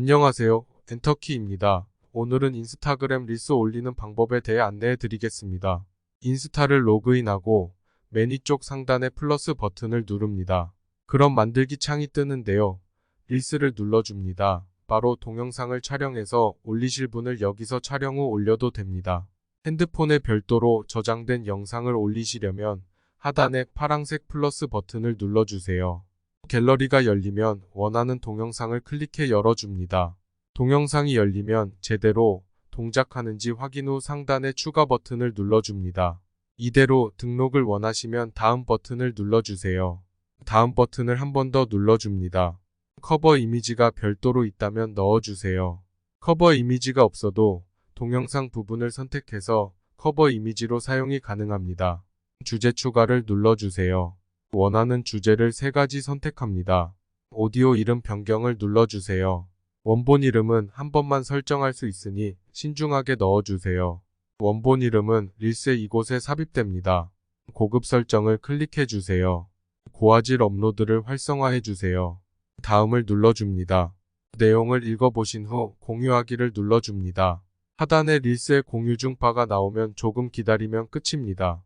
안녕하세요. 엔터키입니다. 오늘은 인스타그램 릴스 올리는 방법에 대해 안내해 드리겠습니다. 인스타를 로그인하고 맨 위쪽 상단의 플러스 버튼을 누릅니다. 그럼 만들기 창이 뜨는데요. 릴스를 눌러줍니다. 바로 동영상을 촬영해서 올리실 분을 여기서 촬영 후 올려도 됩니다. 핸드폰에 별도로 저장된 영상을 올리시려면 하단의 파랑색 플러스 버튼을 눌러주세요. 갤러리가 열리면 원하는 동영상을 클릭해 열어줍니다. 동영상이 열리면 제대로 동작하는지 확인 후 상단의 추가 버튼을 눌러줍니다. 이대로 등록을 원하시면 다음 버튼을 눌러주세요. 다음 버튼을 한 번 더 눌러줍니다. 커버 이미지가 별도로 있다면 넣어주세요. 커버 이미지가 없어도 동영상 부분을 선택해서 커버 이미지로 사용이 가능합니다. 주제 추가를 눌러주세요. 원하는 주제를 세 가지 선택합니다. 오디오 이름 변경을 눌러주세요. 원본 이름은 한 번만 설정할 수 있으니 신중하게 넣어주세요. 원본 이름은 릴스 이곳에 삽입됩니다. 고급 설정을 클릭해주세요. 고화질 업로드를 활성화해주세요. 다음을 눌러줍니다. 내용을 읽어보신 후 공유하기를 눌러줍니다. 하단에 릴스의 공유 중 바가 나오면 조금 기다리면 끝입니다.